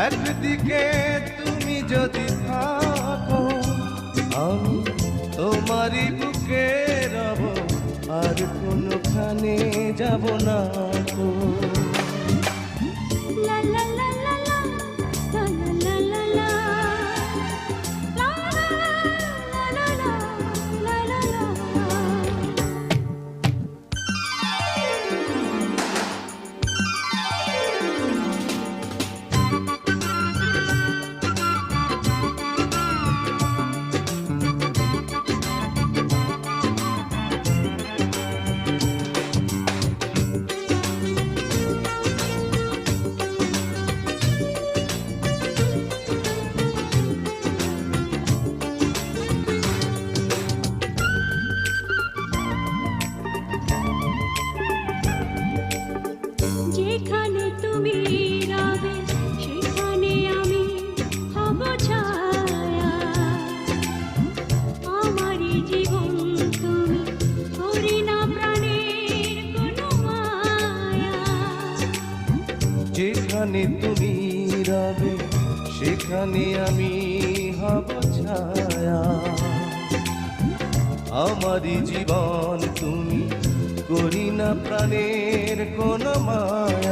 একদিকে তুমি যদি থাকো আমি তোমারই বুকে রব আর কোনখানে যাব না যেখানে তুমি রবে, সেখানে আমি হব ছায়া। আমারই জীবন তুমি প্রাণের জীবন তুমি করি না প্রাণের কোন মায়া।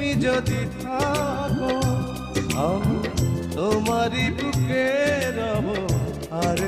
তুমি যদি থাকো আমি তোমারই বুকে রব। আর